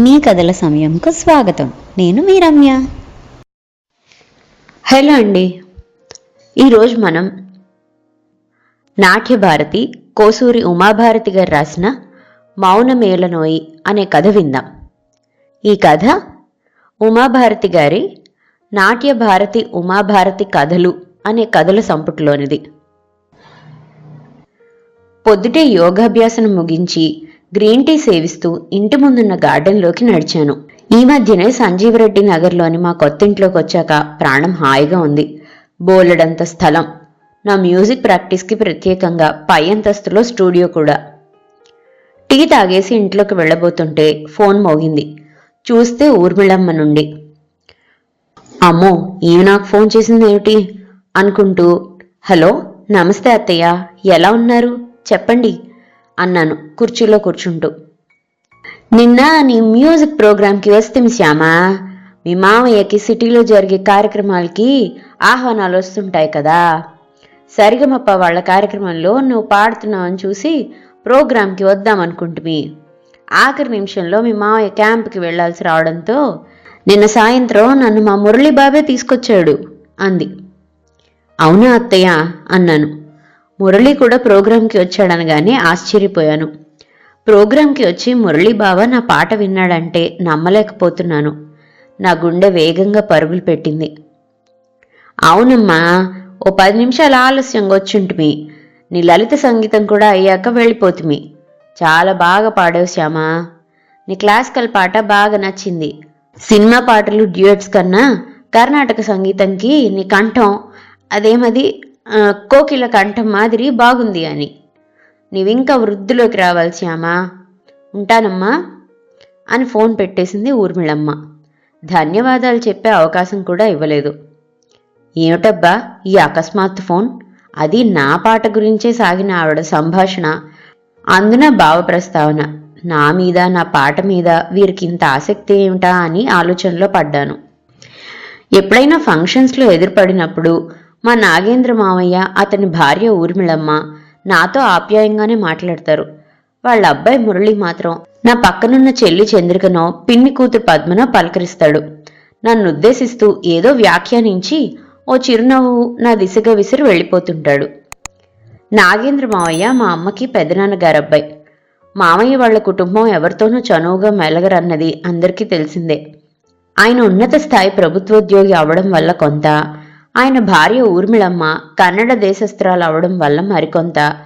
మీ కథల సమయంకు స్వాగతం. నేను మీ రమ్య. హలో అండి. ఈరోజు మనం నాట్యభారతి కోసూరి ఉమాభారతి గారు రాసిన మౌనమేలనోయి అనే కథ విందాం. ఈ కథ ఉమాభారతి గారి నాట్యభారతి ఉమాభారతి కథలు అనే కథల సంపుటిలోనిది. పొద్దుటే యోగాభ్యాసనం ముగించి గ్రీన్ టీ సేవిస్తూ ఇంటి ముందున్న గార్డెన్లోకి నడిచాను. ఈ మధ్యనే సంజీవరెడ్డి నగర్లోని మా కొత్తింట్లోకి వచ్చాక ప్రాణం హాయిగా ఉంది. బోలెడంత స్థలం. నా మ్యూజిక్ ప్రాక్టీస్కి ప్రత్యేకంగా పై అంతస్తులో స్టూడియో కూడా. టీ తాగేసి ఇంట్లోకి వెళ్ళబోతుంటే ఫోన్ మోగింది. చూస్తే ఊర్మిళమ్మ నుండి. అమ్మో ఈమె నాకు ఫోన్ చేసింది ఏమిటి? అనుకుంటూ హలో నమస్తే అత్తయ్య. ఎలా ఉన్నారు? చెప్పండి. అన్నాను కుర్చీలో కూర్చుంటూ. నిన్న నీ మ్యూజిక్ ప్రోగ్రాంకి వస్తే శ్యామా మీ మామయ్యకి సిటీలో జరిగే కార్యక్రమాలకి ఆహ్వానాలు వస్తుంటాయి కదా. సరిగమప్ప వాళ్ళ కార్యక్రమంలో నువ్వు పాడుతున్నావని చూసి ప్రోగ్రాంకి వద్దామనుకుంటుమి. ఆఖరి నిమిషంలో మీ మామయ్య క్యాంప్కి వెళ్ళాల్సి రావడంతో నిన్న సాయంత్రం నన్ను మా మురళీ బాబే తీసుకొచ్చాడు అంది. అవునా అత్తయ్య అన్నాను. మురళి కూడా ప్రోగ్రాంకి వచ్చాడనగానే ఆశ్చర్యపోయాను. ప్రోగ్రాంకి వచ్చి మురళీ బావ నా పాట విన్నాడంటే నమ్మలేకపోతున్నాను. నా గుండె వేగంగా పరుగులు పెట్టింది. అవునమ్మా ఓ పది నిమిషాలు ఆలస్యంగా వచ్చుంటిమి. నీ లలిత సంగీతం కూడా అయ్యాక వెళ్ళిపోతుమి. చాలా బాగా పాడావు శ్యామా. నీ క్లాసికల్ పాట బాగా నచ్చింది. సినిమా పాటలు డ్యూయట్స్ కన్నా కర్ణాటక సంగీతంకి నీ కంఠం అదేమది కోకిల కంఠం మాదిరి బాగుంది అని. నీవింకా వృద్ధిలోకి రావాలి శ్యామా ఉంటానమ్మా అని ఫోన్ పెట్టేసింది ఊర్మిళమ్మ. ధన్యవాదాలు చెప్పే అవకాశం కూడా ఇవ్వలేదు. ఏమిటబ్బా ఈ అకస్మాత్ ఫోన్? అది నా పాట గురించే సాగిన ఆవిడ సంభాషణ అందున భావ ప్రస్తావన నా మీద నా పాట మీద వీరికి ఇంత ఆసక్తి ఏమిటా అని ఆలోచనలో పడ్డాను. ఎప్పుడైనా ఫంక్షన్స్లో ఎదురుపడినప్పుడు మా నాగేంద్ర మావయ్య అతని భార్య ఊర్మిళమ్మ నాతో ఆప్యాయంగానే మాట్లాడతారు. వాళ్ళ అబ్బాయి మురళి మాత్రం నా పక్కనున్న చెల్లి చంద్రికనో పిన్ని కూతురు పద్మనో పలకరిస్తాడు. నన్ను ఉద్దేశిస్తూ ఏదో వ్యాఖ్యానించి ఓ చిరునవ్వు నా దిశగా విసిరి వెళ్ళిపోతుంటాడు. నాగేంద్ర మావయ్య మా అమ్మకి పెదనాన్న గారబ్బాయి మామయ్య వాళ్ళ కుటుంబం ఎవరితోనూ చనువుగా మెలగరన్నది అందరికీ తెలిసిందే. ఆయన ఉన్నత స్థాయి ప్రభుత్వోద్యోగి అవడం వల్ల కొంత ఆయన భార్య ఊర్మిళమ్మ కన్నడ దేశస్త్రాలు అవడం వల్ల మరికొంత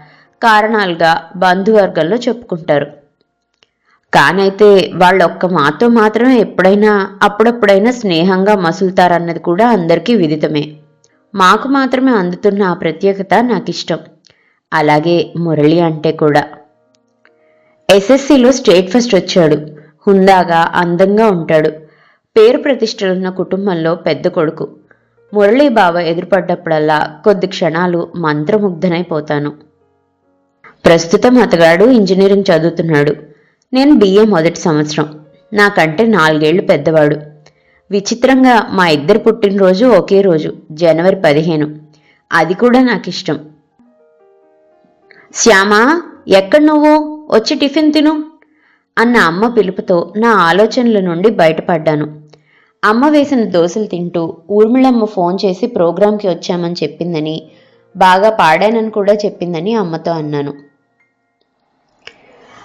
కారణాలుగా బంధువర్గంలో చెప్పుకుంటారు. కానైతే వాళ్ళొక్క మాతో మాత్రమే ఎప్పుడైనా అప్పుడప్పుడైనా స్నేహంగా మసులుతారన్నది కూడా అందరికీ విదితమే. మాకు మాత్రమే అందుతున్న ఆ ప్రత్యేకత నాకిష్టం. అలాగే మురళి అంటే కూడా. ఎస్ఎస్సిలో స్టేట్ ఫస్ట్ వచ్చాడు. హుందాగా అందంగా ఉంటాడు. పేరు ప్రతిష్టలున్న కుటుంబంలో పెద్ద కొడుకు. మురళీ బావ ఎదురుపడ్డప్పుడల్లా కొద్ది క్షణాలు మంత్రముగ్ధనైపోతాను. ప్రస్తుతం అతగాడు ఇంజనీరింగ్ చదువుతున్నాడు. నేను బిఏ మొదటి సంవత్సరం. నాకంటే నాలుగేళ్ళు పెద్దవాడు. విచిత్రంగా మా ఇద్దరు పుట్టినరోజు ఒకే రోజు జనవరి పదిహేను. అది కూడా నాకు ఇష్టం శ్యామా ఎక్కడ నువ్వు? వచ్చి టిఫిన్ తిను. అన్న అమ్మ పిలుపుతో నా ఆలోచనల నుండి బయటపడ్డాను. అమ్మ వేసిన దోశలు తింటూ ఊర్మిళమ్మ ఫోన్ చేసి ప్రోగ్రాంకి వచ్చామని చెప్పిందని బాగా పాడానని కూడా చెప్పిందని అమ్మతో అన్నాను.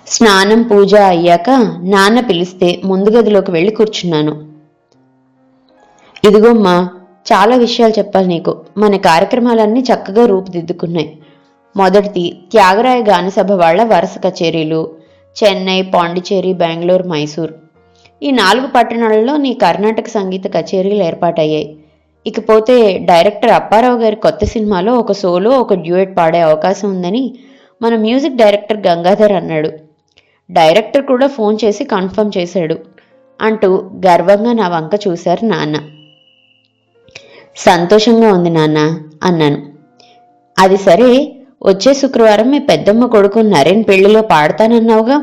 స్నానం పూజ అయ్యాక నాన్న పిలిస్తే ముందు గదిలోకి వెళ్ళి కూర్చున్నాను. ఇదిగోమ్మా చాలా విషయాలు చెప్పాలి నీకు. మన కార్యక్రమాలన్నీ చక్కగా రూపుదిద్దుకున్నాయి. మొదటిది త్యాగరాయ గానసభ వాళ్ళ వరుస కచేరీలు చెన్నై పాండిచేరి బెంగళూరు మైసూర్. ఈ నాలుగు పట్టణాలలో నీ కర్ణాటక సంగీత కచేరీలు ఏర్పాటయ్యాయి. ఇకపోతే డైరెక్టర్ అప్పారావు గారి కొత్త సినిమాలో ఒక సోలో ఒక డ్యూయట్ పాడే అవకాశం ఉందని మన మ్యూజిక్ డైరెక్టర్ గంగాధర్ అన్నాడు. డైరెక్టర్ కూడా ఫోన్ చేసి కన్ఫర్మ్ చేశాడు అంటూ గర్వంగా నా వంక చూశారు నాన్న. సంతోషంగా ఉంది నాన్న అన్నాను. అది సరే వచ్చే శుక్రవారం మీ పెద్దమ్మ కొడుకు నరేన్ పెళ్ళిలో పాడతానన్నావుగా.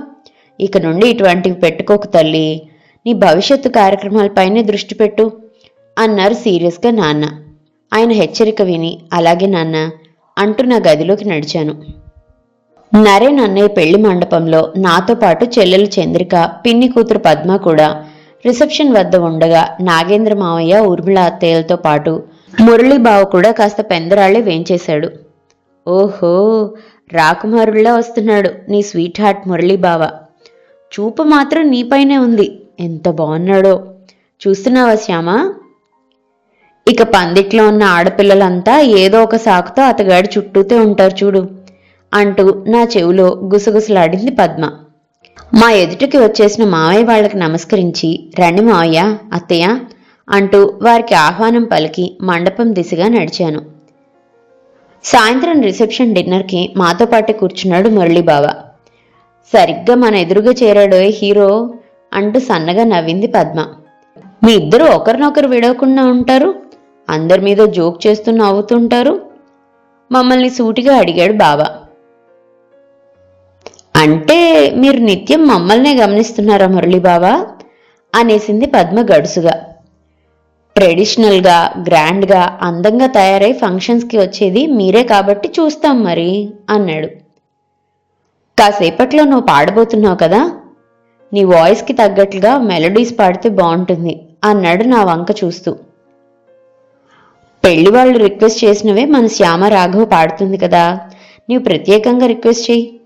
ఇక నుండి ఇటువంటివి పెట్టుకోకు తల్లి. నీ భవిష్యత్తు కార్యక్రమాలపైనే దృష్టి పెట్టు అన్నారు సీరియస్గా నాన్న. ఆయన హెచ్చరిక విని అలాగే నాన్న అంటూ నా గదిలోకి నడిచాను. నరేన్ అన్నయ్య పెళ్ళి మండపంలో నాతో పాటు చెల్లెలు చంద్రిక పిన్ని కూతురు పద్మ కూడా రిసెప్షన్ వద్ద ఉండగా నాగేంద్ర మావయ్య ఊర్మిళ అత్తయ్యలతో పాటు మురళీబావు కూడా కాస్త పెందరాళ్ళే వేంచేశాడు. ఓహో రాకుమారుల్లా వస్తున్నాడు నీ స్వీట్ హార్ట్ మురళీబావ. చూపు మాత్రం నీపైనే ఉంది. ఎంత బాగున్నాడో. చూస్తున్నావా శ్యామా? ఇక పందిట్లో ఉన్న ఆడపిల్లలంతా ఏదో ఒక సాకుతో అతగాడి చుట్టూతే ఉంటారు చూడు అంటూ నా చెవిలో గుసగుసలాడింది పద్మ. మా ఎదుటికి వచ్చేసిన మావయ్య వాళ్ళకి నమస్కరించి రండి మావయ్య అత్తయ్య అంటూ వారికి ఆహ్వానం పలికి మండపం దిశగా నడిచాను. సాయంత్రం రిసెప్షన్ డిన్నర్కి మాతో పాటు కూర్చున్నాడు మురళీబావ. సరిగ్గా మన ఎదురుగా చేరాడో హీరో అంటూ సన్నగా నవ్వింది పద్మ. మీ ఇద్దరు ఒకరినొకరు విడవకుండా ఉంటారు? అందరి మీద జోక్ చేస్తూ నవ్వుతుంటారు? మమ్మల్ని సూటిగా అడిగాడు బాబా అంటే మీరు నిత్యం మమ్మల్నే గమనిస్తున్నారా మురళీ బాబా అనేసింది పద్మ గడుసుగా. ట్రెడిషనల్గా గ్రాండ్గా అందంగా తయారై ఫంక్షన్స్కి వచ్చేది మీరే కాబట్టి చూస్తాం మరి అన్నాడు. కాసేపట్లో నువ్వు పాడబోతున్నావు కదా? నీ వాయిస్కి తగ్గట్లుగా మెలడీస్ పాడితే బాగుంటుంది అన్నాడు నా వంక చూస్తూ. పెళ్ళి వాళ్ళు రిక్వెస్ట్ చేసినవే మన శ్యామ రాఘవ పాడుతుంది కదా నీవు ప్రత్యేకంగా రిక్వెస్ట్ చెయ్యి.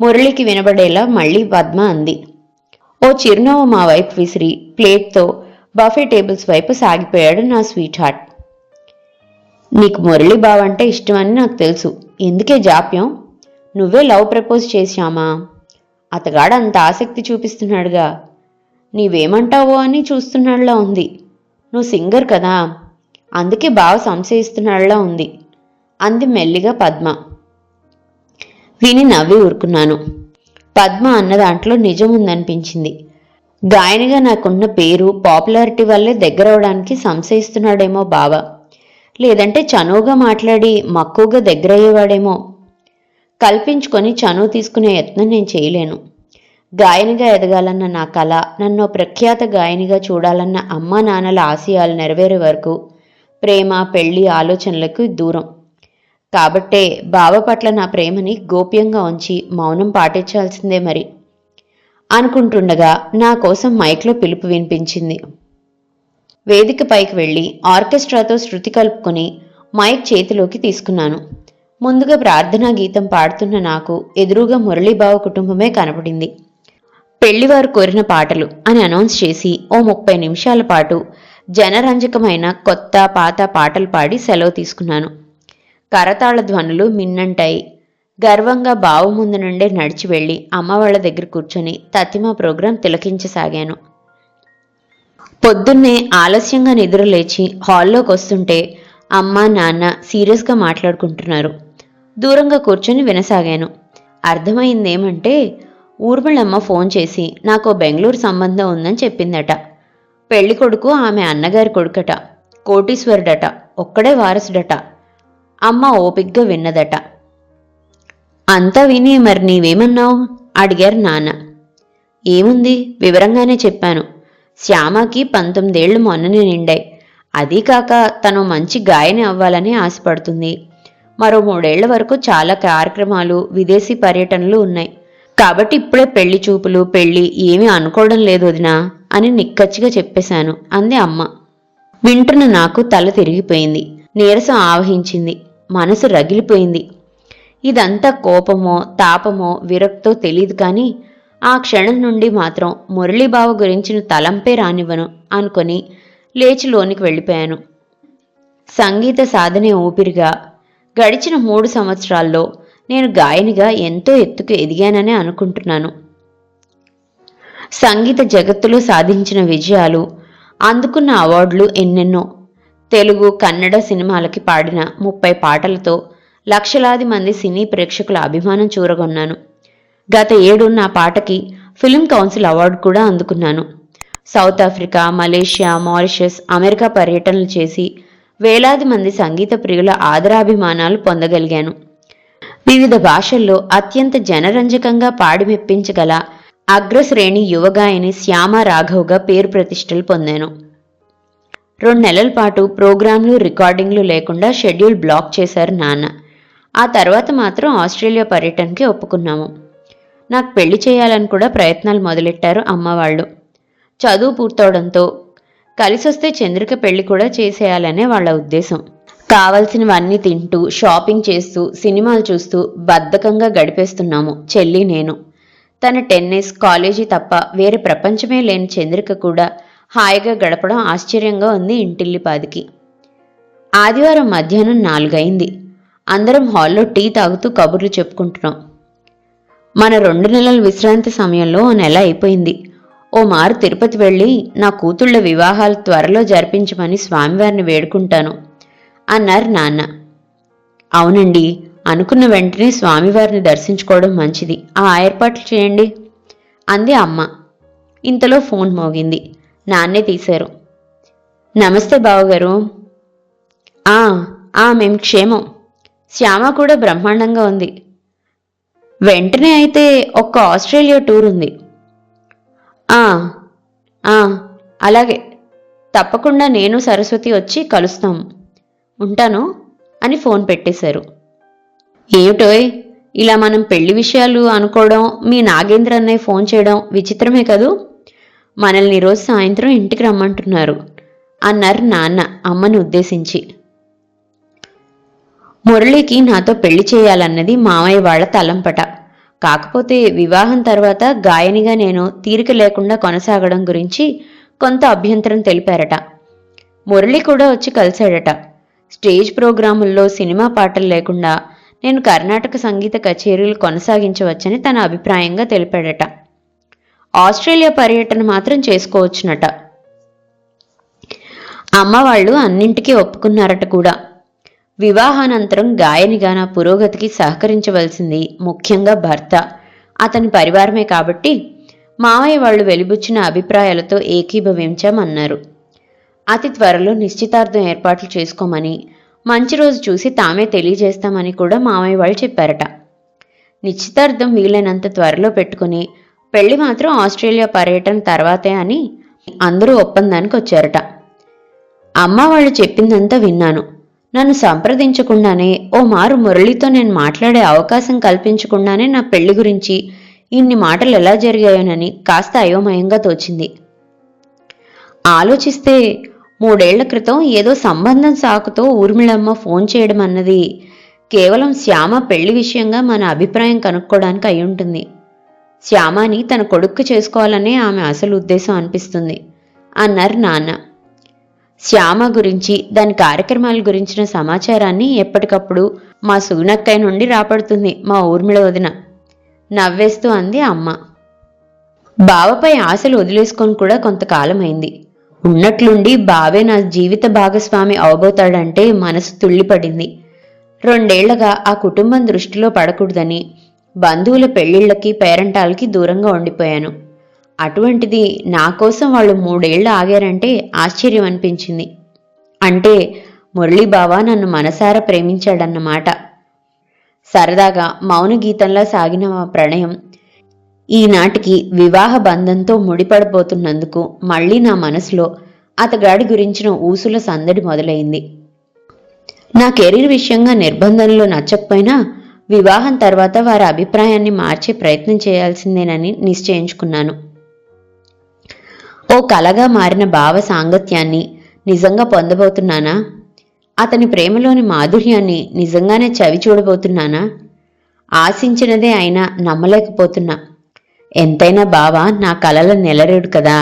మురళికి వినబడేలా మళ్ళీ పద్మ అంది. ఓ చిరునవ్వు మా వైపు విసిరి ప్లేట్తో బఫే టేబుల్స్ వైపు సాగిపోయాడు నా స్వీట్ హార్ట్ నీకు మురళి బావంటే ఇష్టమని నాకు తెలుసు. ఎందుకే జాప్యం? నువ్వే లవ్ ప్రపోజ్ చేశామా? అతగాడు అంత ఆసక్తి చూపిస్తున్నాడుగా. నీవేమంటావో అని చూస్తున్నాడులా ఉంది. నువ్వు సింగర్ కదా. అందుకే బావ సంశయిస్తున్నాడులా ఉంది. అంది మెల్లిగా పద్మ. విని నవ్వి ఊరుకున్నాను. పద్మ అన్న దాంట్లో నిజం ఉందనిపించింది గాయనిగా నాకున్న పేరు పాపులారిటీ వల్లే దగ్గరవడానికి సంశయిస్తున్నాడేమో బావ. లేదంటే చనువుగా మాట్లాడి మక్కువగా దగ్గరయ్యేవాడేమో. కల్పించుకొని చనువు తీసుకునే యత్నం నేను చేయలేను. గాయనిగా ఎదగాలన్న నా కళ నన్ను ప్రఖ్యాత గాయనిగా చూడాలన్న అమ్మా నాన్నల ఆశయాలు నెరవేరే వరకు ప్రేమ పెళ్ళి ఆలోచనలకు దూరం. కాబట్టే బావ పట్ల నా ప్రేమని గోప్యంగా ఉంచి మౌనం పాటించాల్సిందే మరి. అనుకుంటుండగా నా కోసం మైక్లో పిలుపు వినిపించింది. వేదిక పైకి వెళ్ళి ఆర్కెస్ట్రాతో శృతి కలుపుకొని మైక్ చేతిలోకి తీసుకున్నాను. ముందుగా ప్రార్థనా గీతం పాడుతున్న నాకు ఎదురుగా మురళీబావ కుటుంబమే కనపడింది. పెళ్ళివారు కోరిన పాటలు అని అనౌన్స్ చేసి ఓ ముప్పై నిమిషాల పాటు జనరంజకమైన కొత్త పాత పాటలు పాడి సెలవు తీసుకున్నాను. కరతాళ ధ్వనులు మిన్నంటాయి. గర్వంగా బావు ముందు నుండే నడిచి వెళ్ళి అమ్మ వాళ్ళ దగ్గర కూర్చొని తతిమా ప్రోగ్రాం తిలకించసాగాను. పొద్దున్నే ఆలస్యంగా నిద్రలేచి హాల్లోకి వస్తుంటే అమ్మ నాన్న సీరియస్గా మాట్లాడుకుంటున్నారు. దూరంగా కూర్చొని వినసాగాను. అర్థమైందేమంటే ఊర్మిళమ్మ ఫోన్ చేసి నాకు బెంగళూరు సంబంధం ఉందని చెప్పిందట. పెళ్ళి కొడుకు ఆమె అన్నగారి కొడుకట. కోటీశ్వరుడట. ఒక్కడే వారసుడట. అమ్మ ఓపిగ్గా విన్నదట. అంతా విని మరి నీవేమన్నావు? అడిగారు నాన్న. ఏముంది? వివరంగానే చెప్పాను. శ్యామకి పంతొమ్మిదేళ్ళు మొన్ననే నిండాయి. అదీ కాక తను మంచి గాయని అవ్వాలని ఆశపడుతుంది. మరో మూడేళ్ళ వరకు చాలా కార్యక్రమాలు విదేశీ పర్యటనలు ఉన్నాయి. కాబట్టి ఇప్పుడే పెళ్ళి చూపులు పెళ్ళి ఏమీ అనుకోవడం లేదు వదినా అని నిక్కచ్చిగా చెప్పేశాను అంది అమ్మ. వింటున్న నాకు తల తిరిగిపోయింది నీరసం ఆవహించింది మనసు రగిలిపోయింది. ఇదంతా కోపమో తాపమో విరక్తో తెలియదు కానీ ఆ క్షణం నుండి మాత్రం మురళీబావ గురించిన తలంపే రానివ్వను అనుకొని లేచి లోనికి వెళ్ళిపోయాను. సంగీత సాధనే ఊపిరిగా గడిచిన మూడు సంవత్సరాల్లో నేను గాయనిగా ఎంతో ఎత్తుకు ఎదిగాననే అనుకుంటున్నాను. సంగీత జగత్తులో సాధించిన విజయాలు అందుకున్న అవార్డులు ఎన్నెన్నో. తెలుగు కన్నడ సినిమాలకి పాడిన ముప్పై పాటలతో లక్షలాది మంది సినీ ప్రేక్షకుల అభిమానం చూరగొన్నాను. గత ఏడు నా పాటకి ఫిల్మ్ కౌన్సిల్ అవార్డు కూడా అందుకున్నాను. South Africa Malaysia Mauritius America పర్యటనలు చేసి వేలాది మంది సంగీత ప్రియుల ఆదరాభిమానాలు పొందగలిగాను. వివిధ భాషల్లో అత్యంత జనరంజకంగా పాడి మెప్పించగల అగ్రశ్రేణి యువగాయని శ్యామ రాఘవ్గా పేరు ప్రతిష్టలు పొందాను. రెండు నెలల పాటు ప్రోగ్రాంలు రికార్డింగ్లు లేకుండా షెడ్యూల్ బ్లాక్ చేశారు నాన్న. ఆ తర్వాత మాత్రం ఆస్ట్రేలియా పర్యటనకి ఒప్పుకున్నాము. నాకు పెళ్ళి చేయాలని కూడా ప్రయత్నాలు మొదలెట్టారు అమ్మవాళ్ళు. చదువు పూర్తవడంతో కలిసొస్తే చంద్రిక పెళ్ళి కూడా చేసేయాలనే వాళ్ళ ఉద్దేశం. కావలసినవన్నీ తింటూ షాపింగ్ చేస్తూ సినిమాలు చూస్తూ బద్ధకంగా గడిపేస్తున్నాము చెల్లి నేను. తన టెన్నిస్ కాలేజీ తప్ప వేరే ప్రపంచమే లేని చంద్రిక కూడా హాయిగా గడపడం ఆశ్చర్యంగా ఉంది ఇంటిల్లిపాదికి. ఆదివారం మధ్యాహ్నం నాలుగైంది. అందరం హాల్లో టీ తాగుతూ కబుర్లు చెప్పుకుంటున్నాం. మన రెండు నెలల విశ్రాంతి సమయంలో నెల అయిపోయింది. ఓ మారు తిరుపతి వెళ్ళి నా కూతుళ్ళ వివాహాలు త్వరలో జరిపించమని స్వామివారిని వేడుకుంటాను. అన్నారు నాన్న. అవునండి అనుకున్న వెంటనే స్వామివారిని దర్శించుకోవడం మంచిది. ఆ ఏర్పాట్లు చేయండి అంది అమ్మ. ఇంతలో ఫోన్ మోగింది. నాన్నే తీశారు. నమస్తే బావగారు. ఆ ఆ మేం క్షేమం. శ్యామ కూడా బ్రహ్మాండంగా ఉంది. వెంటనే అయితే ఒక్క ఆస్ట్రేలియా టూర్ ఉంది. అలాగే. తప్పకుండా నేను సరస్వతి వచ్చి కలుస్తాం. ఉంటాను అని ఫోన్ పెట్టేశారు. ఏమిటోయ్ ఇలా మనం పెళ్ళి విషయాలు అనుకోవడం మీ నాగేంద్ర అన్నయ్య ఫోన్ చేయడం విచిత్రమే కదూ? మనల్ని ఈరోజు సాయంత్రం ఇంటికి రమ్మంటున్నారు. అన్నారు నాన్న అమ్మని ఉద్దేశించి. మురళికి నాతో పెళ్ళి చేయాలన్నది మామయ్య వాళ్ళ తలంపట. కాకపోతే వివాహం తర్వాత గాయనిగా నేను తీరిక లేకుండా కొనసాగడం గురించి కొంత అభ్యంతరం తెలిపారట. మురళి కూడా వచ్చి కలిశాడట. స్టేజ్ ప్రోగ్రాముల్లో సినిమా పాటలు లేకుండా నేను కర్ణాటక సంగీత కచేరీలు కొనసాగించవచ్చని తన అభిప్రాయంగా తెలిపాడట. ఆస్ట్రేలియా పర్యటన మాత్రం చేసుకోవచ్చునట. అమ్మ వాళ్ళు అన్నింటికీ ఒప్పుకున్నారట కూడా. వివాహానంతరం గాయనిగా పురోగతికి సహకరించవలసింది ముఖ్యంగా భర్త. అతని పరివారమే కాబట్టి మావయ్య వాళ్ళు వెలిబుచ్చిన అభిప్రాయాలతో ఏకీభవించామన్నారు. అతి త్వరలో నిశ్చితార్థం ఏర్పాట్లు చేసుకోమని మంచి రోజు చూసి తామే తెలియజేస్తామని కూడా మామయ్య వాళ్ళు చెప్పారట. నిశ్చితార్థం వీలైనంత త్వరలో పెట్టుకుని పెళ్ళి మాత్రం ఆస్ట్రేలియా పర్యటన తర్వాతే అని అందరూ ఒప్పందానికి వచ్చారట అమ్మ వాళ్ళు చెప్పిందంతా విన్నాను. నన్ను సంప్రదించకుండానే ఓ మారు మురళితో నేను మాట్లాడే అవకాశం కల్పించకుండానే నా పెళ్ళి గురించి ఇన్ని మాటలు ఎలా జరిగాయోనని కాస్త అయోమయంగా తోచింది. ఆలోచిస్తే మూడేళ్ళ క్రితం ఏదో సంబంధం సాకుతో ఊర్మిళమ్మ ఫోన్ చేయడం అన్నది కేవలం శ్యామ పెళ్ళి విషయంగా మన అభిప్రాయం కనుక్కోవడానికి అయి ఉంటుంది. శ్యామని తన కొడుక్కు చేసుకోవాలనే ఆమె అసలు ఉద్దేశం అనిపిస్తుంది. అన్నారు నాన్న. శ్యామ గురించి దాని కార్యక్రమాల గురించిన సమాచారాన్ని ఎప్పటికప్పుడు మా సూనక్కయ్య నుండి రాపడుతుంది మా ఊర్మిళ వదిన. నవ్వేస్తూ అంది అమ్మ. బావపై ఆశలు వదిలేసుకొని కూడా కొంతకాలమైంది. ఉన్నట్లుండి బావే నా జీవిత భాగస్వామి అవబోతాడంటే మనసు తుళ్ళిపడింది. రెండేళ్ళగా ఆ కుటుంబం దృష్టిలో పడకూడదని బంధువుల పెళ్ళిళ్ళకి పేరంటాలకి దూరంగా ఉండిపోయాను. అటువంటిది నా కోసం వాళ్ళు మూడేళ్ళు ఆగారంటే ఆశ్చర్యం అనిపించింది. అంటే మురళీబావ నన్ను మనసారా ప్రేమించాడన్నమాట. సరదాగా మౌన గీతంలా సాగిన మా ప్రణయం ఈనాటికి వివాహ బంధంతో ముడిపడబోతున్నందుకు మళ్ళీ నా మనసులో అతగాడి గురించిన ఊసుల సందడి మొదలైంది. నా కెరీర్ విషయంగా నిర్బంధంలో నచ్చకపోయినా వివాహం తర్వాత వారి అభిప్రాయాన్ని మార్చే ప్రయత్నం చేయాల్సిందేనని నిశ్చయించుకున్నాను. ఓ కలగా మారిన భావ సాంగత్యాన్ని నిజంగా పొందబోతున్నానా? అతని ప్రేమలోని మాధుర్యాన్ని నిజంగానే చవి చూడబోతున్నానా? ఆశించినదే అయినా నమ్మలేకపోతున్నా. ఎంతైనా బావ నా కలల నెలరేడు కదా?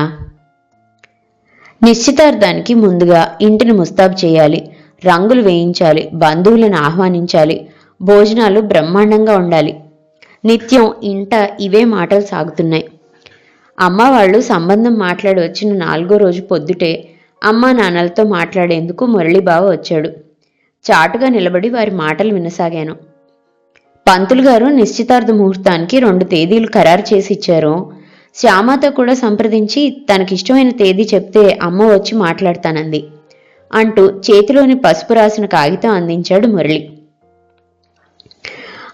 నిశ్చితార్థానికి ముందుగా ఇంటిని ముస్తాబు చేయాలి. రంగులు వేయించాలి. బంధువులను ఆహ్వానించాలి. భోజనాలు బ్రహ్మాండంగా ఉండాలి. నిత్యం ఇంట ఇవే మాటలు సాగుతున్నాయి. అమ్మ వాళ్ళు సంబంధం మాట్లాడి వచ్చిన నాలుగో రోజు పొద్దుటే అమ్మా నాన్నలతో మాట్లాడేందుకు మురళీబావ వచ్చాడు. చాటుగా నిలబడి వారి మాటలు వినసాగాను. పంతులు గారు నిశ్చితార్థ ముహూర్తానికి రెండు తేదీలు ఖరారు చేసి ఇచ్చారు. శ్యామతో కూడా సంప్రదించి తనకిష్టమైన తేదీ చెప్తే అమ్మ వచ్చి మాట్లాడతానంది అంటూ చేతిలోని పసుపు రాసిన కాగితం అందించాడు మురళి.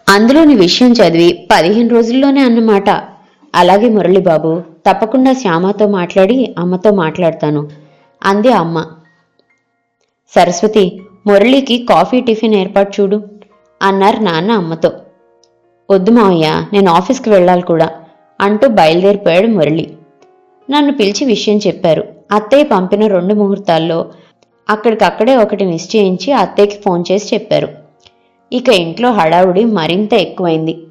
అందులోని విషయం చదివి పదిహేను రోజుల్లోనే అన్నమాట. అలాగే మురళి బాబు తప్పకుండా శ్యామతో మాట్లాడి అమ్మతో మాట్లాడతాను అంది అమ్మ. సరస్వతి మురళికి కాఫీ టిఫిన్ ఏర్పాటు చూడు అన్నారు నాన్న అమ్మతో. వద్దు మావయ్య నేను ఆఫీస్కి వెళ్ళాలి కూడా అంటూ బయలుదేరిపోయాడు మురళి. నన్ను పిలిచి విషయం చెప్పారు. అత్తయ్య పంపిన రెండు ముహూర్తాల్లో అక్కడికక్కడే ఒకటి నిశ్చయించి అత్తయ్యకి ఫోన్ చేసి చెప్పారు. ఇక ఇంట్లో హడావుడి మరింత ఎక్కువైంది.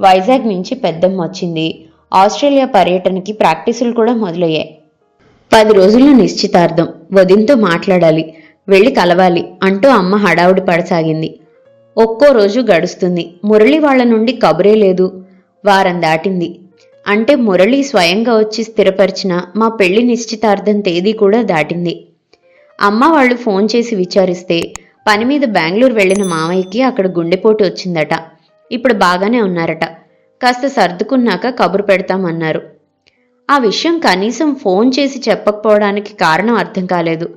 వైజాగ్ నుంచి పెద్దమ్మ వచ్చింది. ఆస్ట్రేలియా పర్యటనకి ప్రాక్టీసులు కూడా మొదలయ్యాయి. పది రోజుల్లో నిశ్చితార్థం. వదినతో మాట్లాడాలి. వెళ్ళి కలవాలి అంటూ అమ్మ హడావుడి పడసాగింది. ఒక్కో రోజు గడుస్తుంది. మురళి వాళ్ళ నుండి కబురే లేదు. వారం దాటింది. అంటే మురళి స్వయంగా వచ్చి స్థిరపరిచిన మా పెళ్ళి నిశ్చితార్థం తేదీ కూడా దాటింది. అమ్మ వాళ్ళు ఫోన్ చేసి విచారిస్తే పని మీద బెంగళూరు వెళ్ళిన మామయ్యకి అక్కడ గుండెపోటు వచ్చిందట. ఇప్పుడు బాగానే ఉన్నారట. కాస్త సర్దుకున్నాక కబురు పెడతామన్నారు. ఆ విషయం కనీసం ఫోన్ చేసి చెప్పకపోవడానికి కారణం అర్థం కాలేదు.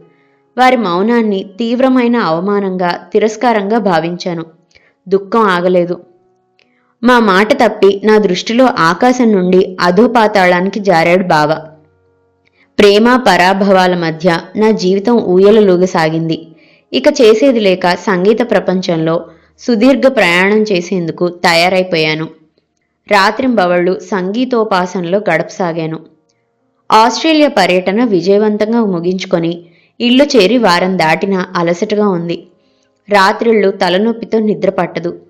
వారి మౌనాన్ని తీవ్రమైన అవమానంగా తిరస్కారంగా భావించాను. దుఃఖం ఆగలేదు. మా మాట తప్పి నా దృష్టిలో ఆకాశం నుండి అధోపాతాళానికి జారాడు బావ. ప్రేమ పరాభవాల మధ్య నా జీవితం ఊయలలోగసాగింది ఇక చేసేది లేక సంగీత ప్రపంచంలో సుదీర్ఘ ప్రయాణం చేసేందుకు తయారైపోయాను. రాత్రింబవళ్ళు సంగీతోపాసనలో గడపసాగాను. ఆస్ట్రేలియా పర్యటన విజయవంతంగా ముగించుకొని ఇల్లు చేరి వారం దాటిన అలసటగా ఉంది. రాత్రిళ్ళు తలనొప్పితో నిద్ర పట్టదు.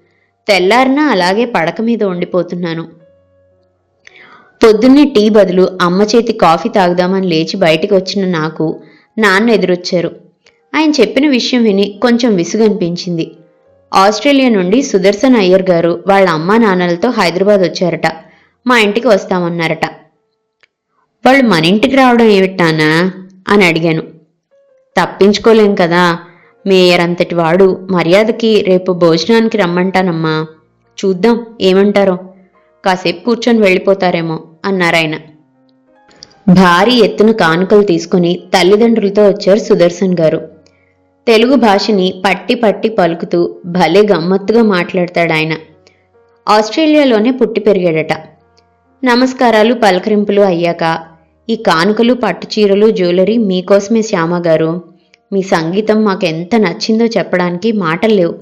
తెల్లారినా అలాగే పడక మీద ఉండిపోతున్నాను. పొద్దున్నే టీ బదులు అమ్మ చేతి కాఫీ తాగుదామని లేచి బయటికి వచ్చిన నాకు నాన్న ఎదురొచ్చారు. ఆయన చెప్పిన విషయం విని కొంచెం విసుగనిపించింది. ఆస్ట్రేలియా నుండి సుదర్శన్ అయ్యర్ గారు వాళ్ళ అమ్మా నాన్నలతో హైదరాబాద్ వచ్చారట. మా ఇంటికి వస్తామన్నారట. వాళ్ళు మన ఇంటికి రావడం ఏమిటానా అని అడిగాను. తప్పించుకోలేం కదా? మేయర్ అంతటి వాడు మర్యాదకి రేపు భోజనానికి రమ్మంటానమ్మా. చూద్దాం ఏమంటారో. కాసేపు కూర్చొని వెళ్ళిపోతారేమో అన్నారాయన భారీ ఎత్తున కానుకలు తీసుకుని తల్లిదండ్రులతో వచ్చారు సుదర్శన్ గారు. తెలుగు భాషని పట్టి పట్టి పలుకుతూ భలే గమ్మత్తుగా మాట్లాడతాడు ఆయన ఆస్ట్రేలియాలోనే పుట్టి పెరిగాడట. నమస్కారాలు పలకరింపులు అయ్యాక ఈ కానుకలు పట్టుచీరలు జ్యువెలరీ మీకోసమే శ్యామ గారు. మీ సంగీతం మాకు ఎంత నచ్చిందో చెప్పడానికి మాటలు లేవు.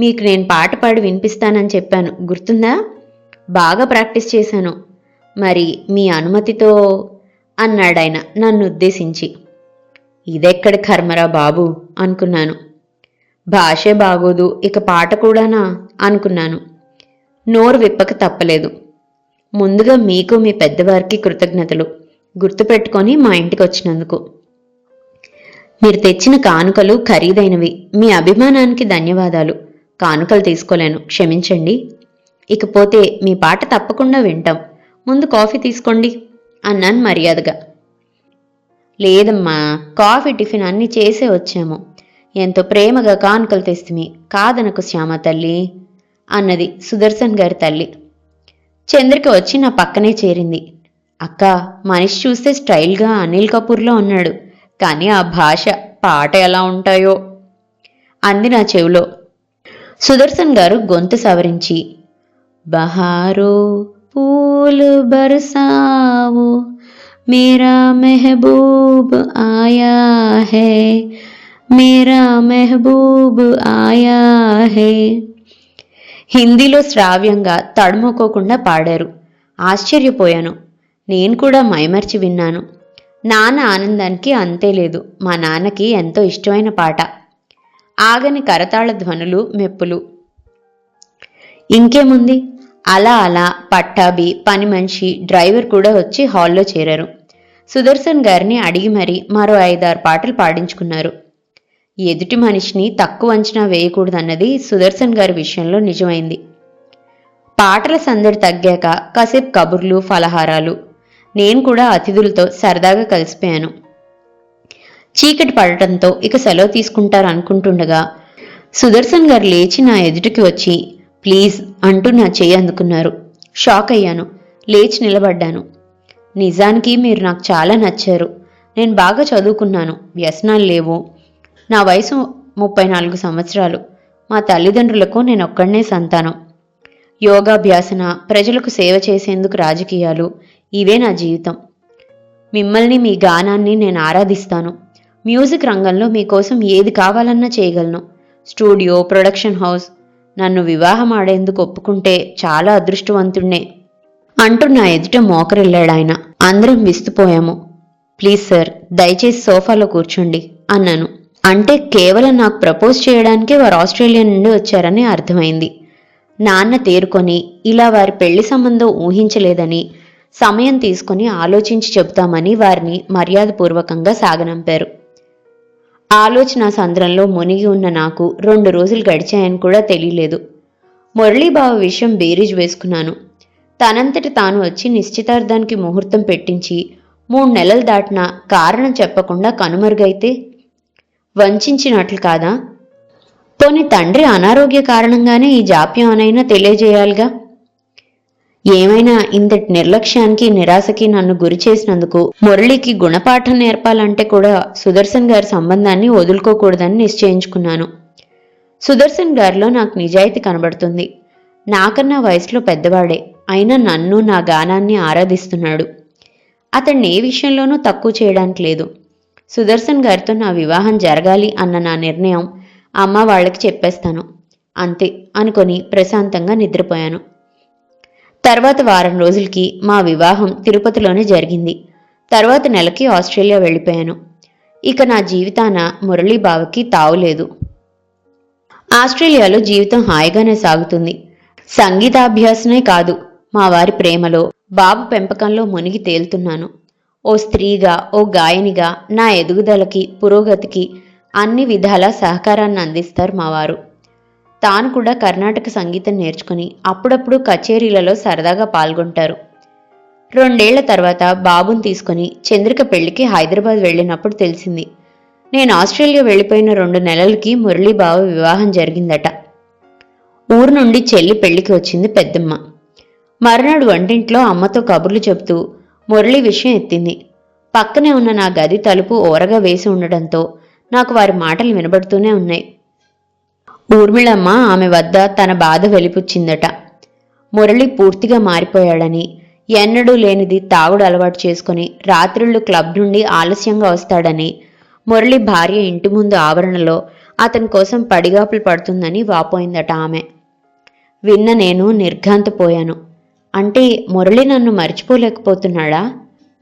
మీకు నేను పాట పాడి వినిపిస్తానని చెప్పాను. గుర్తుందా? బాగా ప్రాక్టీస్ చేశాను. మరి మీ అనుమతితో అన్నాడాయన నన్ను ఉద్దేశించి. ఇదెక్కడ కర్మరా బాబు? అనుకున్నాను. భాషే బాగోదు ఇక పాట కూడానా? అనుకున్నాను. నోరు విప్పక తప్పలేదు. ముందుగా మీకు మీ పెద్దవారికి కృతజ్ఞతలు. గుర్తుపెట్టుకొని మా ఇంటికి వచ్చినందుకు. మీరు తెచ్చిన కానుకలు ఖరీదైనవి. మీ అభిమానానికి ధన్యవాదాలు. కానుకలు తీసుకోలేను. క్షమించండి. ఇకపోతే మీ పాట తప్పకుండా వింటాం. ముందు కాఫీ తీసుకోండి. అన్నాను మర్యాదగా. లేదమ్మా కాఫీ టిఫిన్ అన్నీ చేసే వచ్చాము. ఎంతో ప్రేమగా కానుకలు తెస్తిమి. కాదనకు శ్యామ తల్లి అన్నది సుదర్శన్ గారి తల్లి. చంద్రిక వచ్చి నా పక్కనే చేరింది. అక్క మనిషి చూస్తే స్టైల్గా అనిల్ కపూర్లో ఉన్నాడు. కానీ ఆ భాష పాట ఎలా ఉంటాయో? అంది నా చెవిలో. సుదర్శన్ గారు గొంతు సవరించి బహారో పూలు బరసావు మేరా మెహబూబ్ ఆయా హే మేరా మెహబూబ్ ఆయా హే హిందీలో శ్రావ్యంగా తడుముకోకుండా పాడారు. ఆశ్చర్యపోయాను. నేను కూడా మైమర్చి విన్నాను. నాన్న ఆనందానికి అంతే లేదు. మా నాన్నకి ఎంతో ఇష్టమైన పాట. ఆగని కరతాళ ధ్వనులు మెప్పులు. ఇంకేముంది? అలా అలా పట్టాబి పని మనిషి డ్రైవర్ కూడా వచ్చి హాల్లో చేరారు. సుదర్శన్ గారిని అడిగి మరీ మరో ఐదారు పాటలు పాడించుకున్నారు. ఎదుటి మనిషిని తక్కువ అంచనా వేయకూడదన్నది సుదర్శన్ గారి విషయంలో నిజమైంది. పాటల సందడి తగ్గాక కాసేపు కబుర్లు ఫలహారాలు. నేను కూడా అతిథులతో సరదాగా కలిసిపోయాను. చీకటి పడటంతో ఇక సెలవు తీసుకుంటారు అనుకుంటుండగా సుదర్శన్ గారు లేచి నా ఎదుటికి వచ్చి ప్లీజ్ అంటూ నా చేయి అందుకున్నారు. షాక్ అయ్యాను. లేచి నిలబడ్డాను. నిజానికి మీరు నాకు చాలా నచ్చారు. నేను బాగా చదువుకున్నాను. వ్యసనాలు లేవు. నా వయసు ముప్పై నాలుగు సంవత్సరాలు. మా తల్లిదండ్రులకు నేను ఒక్కడనే సంతానం. యోగాభ్యాసన ప్రజలకు సేవ చేసేందుకు రాజకీయాలు ఇవే నా జీవితం. మిమ్మల్ని మీ గానాన్ని నేను ఆరాధిస్తాను. మ్యూజిక్ రంగంలో మీకోసం ఏది కావాలన్నా చేయగలను. స్టూడియో ప్రొడక్షన్ హౌస్ నన్ను వివాహం ఆడేందుకు ఒప్పుకుంటే చాలా అదృష్టవంతుణ్ణే అంటూ నా ఎదుట మోకరిల్లాడాయన అందరం విస్తుపోయాము. ప్లీజ్ సార్ దయచేసి సోఫాలో కూర్చోండి అన్నాను. అంటే కేవలం నాకు ప్రపోజ్ చేయడానికే వారు ఆస్ట్రేలియా నుండి వచ్చారని అర్థమైంది. నాన్న తేరుకొని ఇలా వారి పెళ్ళి సంబంధం ఊహించలేదని సమయం తీసుకొని ఆలోచించి చెబుతామని వారిని మర్యాదపూర్వకంగా సాగనంపారు. ఆలోచన సంద్రంలో మునిగి ఉన్న నాకు రెండు రోజులు గడిచాయని కూడా తెలియలేదు. మురళీబావ విషయం బేరీజ్ వేసుకున్నాను. తనంతటి తాను వచ్చి నిశ్చితార్థానికి ముహూర్తం పెట్టించి మూడు నెలలు దాటినా కారణం చెప్పకుండా కనుమరుగైతే? వంచినట్లు కాదా? పోని తండ్రి అనారోగ్య కారణంగానే ఈ జాప్యం అనైనా తెలియజేయాలిగా? ఏమైనా ఇంతటి నిర్లక్ష్యానికి నిరాశకి నన్ను గురి చేసినందుకు మురళికి గుణపాఠం నేర్పాలంటే కూడా సుదర్శన్ గారి సంబంధాన్ని వదులుకోకూడదని నిశ్చయించుకున్నాను. సుదర్శన్ గారిలో నాకు నిజాయితీ కనబడుతుంది. నాకన్నా వయసులో పెద్దవాడే అయినా నన్ను నా గానాన్ని ఆరాధిస్తున్నాడు. అతన్ని ఏ విషయంలోనూ తక్కువ చేయడానికి లేదు. సుదర్శన్ గారితో నా వివాహం జరగాలి అన్న నా నిర్ణయం అమ్మ వాళ్ళకి చెప్పేస్తాను. అంతే అనుకొని ప్రశాంతంగా నిద్రపోయాను. తర్వాత వారం రోజులకి మా వివాహం తిరుపతిలోనే జరిగింది. తర్వాత నెలకి ఆస్ట్రేలియా వెళ్ళిపోయాను. ఇక నా జీవితాన మురళీ బావకి తావులేదు ఆస్ట్రేలియాలో జీవితం హాయిగానే సాగుతుంది. సంగీతాభ్యాసమే కాదు మా వారి ప్రేమలో బాబు పెంపకంలో మునిగి తేలుతున్నాను. ఓ స్త్రీగా ఓ గాయనిగా నా ఎదుగుదలకి పురోగతికి అన్ని విధాల సహకారాన్ని అందిస్తారు మా వారు. తాను కూడా కర్ణాటక సంగీతం నేర్చుకుని అప్పుడప్పుడు కచేరీలలో సరదాగా పాల్గొంటారు. రెండేళ్ళ తర్వాత బాబుని తీసుకుని చంద్రిక పెళ్ళికి హైదరాబాద్ వెళ్ళినప్పుడు తెలిసింది. నేను ఆస్ట్రేలియా వెళ్ళిపోయిన రెండు నెలలకి మురళీ బావ వివాహం జరిగిందట. ఊరు నుండి చెల్లి పెళ్ళికి వచ్చింది పెద్దమ్మ. మరునాడు వంటింట్లో అమ్మతో కబుర్లు చెబుతూ మురళి విషయం ఎత్తింది. పక్కనే ఉన్న నా గది తలుపు ఓరగా వేసి ఉండడంతో నాకు వారి మాటలు వినబడుతూనే ఉన్నాయి. ఊర్మిళమ్మ ఆమె వద్ద తన బాధ వెలిపుచ్చిందట. మురళి పూర్తిగా మారిపోయాడని ఎన్నడూ లేనిది తాగుడు అలవాటు చేసుకుని రాత్రుళ్ళు క్లబ్ నుండి ఆలస్యంగా వస్తాడని మురళి భార్య ఇంటి ముందు ఆవరణలో అతని కోసం పడిగాపులు పడుతుందని వాపోయిందట ఆమె. విన్న నేను నిర్ఘాంతపోయాను. అంటే మురళి నన్ను మర్చిపోలేకపోతున్నాడా?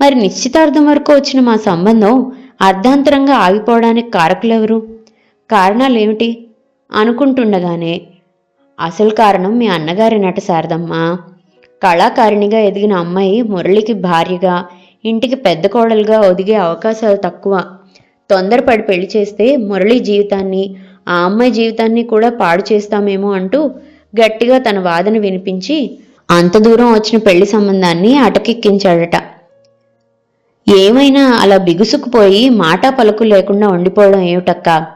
మరి నిశ్చితార్థం వరకు వచ్చిన మా సంబంధం అర్ధాంతరంగా ఆగిపోవడానికి కారకులెవరు? కారణాలేమిటి? అనుకుంటుండగానే అసలు కారణం మీ అన్నగారి నట శారదమ్మ. కళాకారిణిగా ఎదిగిన అమ్మాయి మురళికి భార్యగా ఇంటికి పెద్ద కోడలుగా ఒదిగే అవకాశాలు తక్కువ. తొందరపడి పెళ్ళి చేస్తే మురళి జీవితాన్ని ఆ అమ్మాయి జీవితాన్ని కూడా పాడు చేస్తామేమో అంటూ గట్టిగా తన వాదన వినిపించి అంత దూరం వచ్చిన పెళ్ళి సంబంధాన్ని అటకెక్కించాడట. ఏమైనా అలా బిగుసుకుపోయి మాటా పలుకు లేకుండా ఉండిపోవడం ఏమిటక్కా?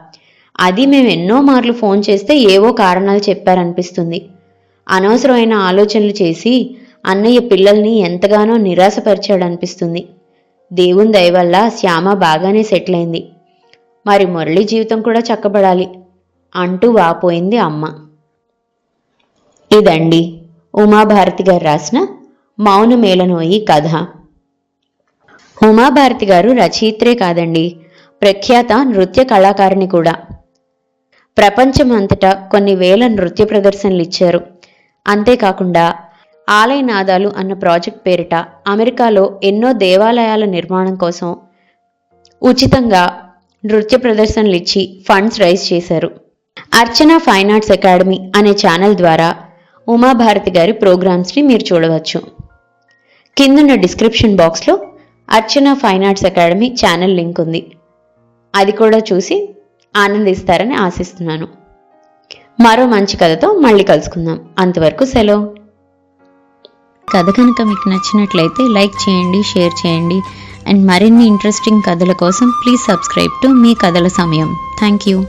అది మేము ఎన్నో మార్లు ఫోన్ చేస్తే ఏవో కారణాలు చెప్పారనిపిస్తుంది. అనవసరమైన ఆలోచనలు చేసి అన్నయ్య పిల్లల్ని ఎంతగానో నిరాశపరిచాడనిపిస్తుంది. దేవుని దయవల్ల శ్యామ బాగానే సెటిల్ అయింది మరి మురళి జీవితం కూడా చక్కబడాలి అంటూ వాపోయింది అమ్మ. ఇదండి ఉమాభారతి గారు రాసిన మౌనమేళనోయి కథ. ఉమాభారతి గారు రచయిత్రే కాదండి ప్రఖ్యాత నృత్య కళాకారిణి కూడా. ప్రపంచమంతటా కొన్ని వేల నృత్య ప్రదర్శనలు ఇచ్చారు అంతేకాకుండా ఆలయ నాదాలు అన్న ప్రాజెక్ట్ పేరిట అమెరికాలో ఎన్నో దేవాలయాల నిర్మాణం కోసం ఉచితంగా నృత్య ప్రదర్శనలు ఇచ్చి ఫండ్స్ రైజ్ చేశారు. అర్చన ఫైన్ ఆర్ట్స్ అకాడమీ అనే ఛానల్ ద్వారా ఉమాభారతి గారి ప్రోగ్రామ్స్ని మీరు చూడవచ్చు. కిందున్న డిస్క్రిప్షన్ బాక్స్లో Archana fine arts academy channel link ఉంది. అది కూడా చూసి ఆనందిస్తారని ఆశిస్తున్నాను. మరో మంచి కథతో మళ్ళీ కలుసుకుందాం. అంతవరకు సెలవు. కథ కనుక మీకు నచ్చినట్లయితే లైక్ చేయండి షేర్ చేయండి. అండ్ మరిన్ని ఇంట్రెస్టింగ్ కథల కోసం ప్లీజ్ సబ్స్క్రైబ్ టు మీ కథల సమయం. Thank you.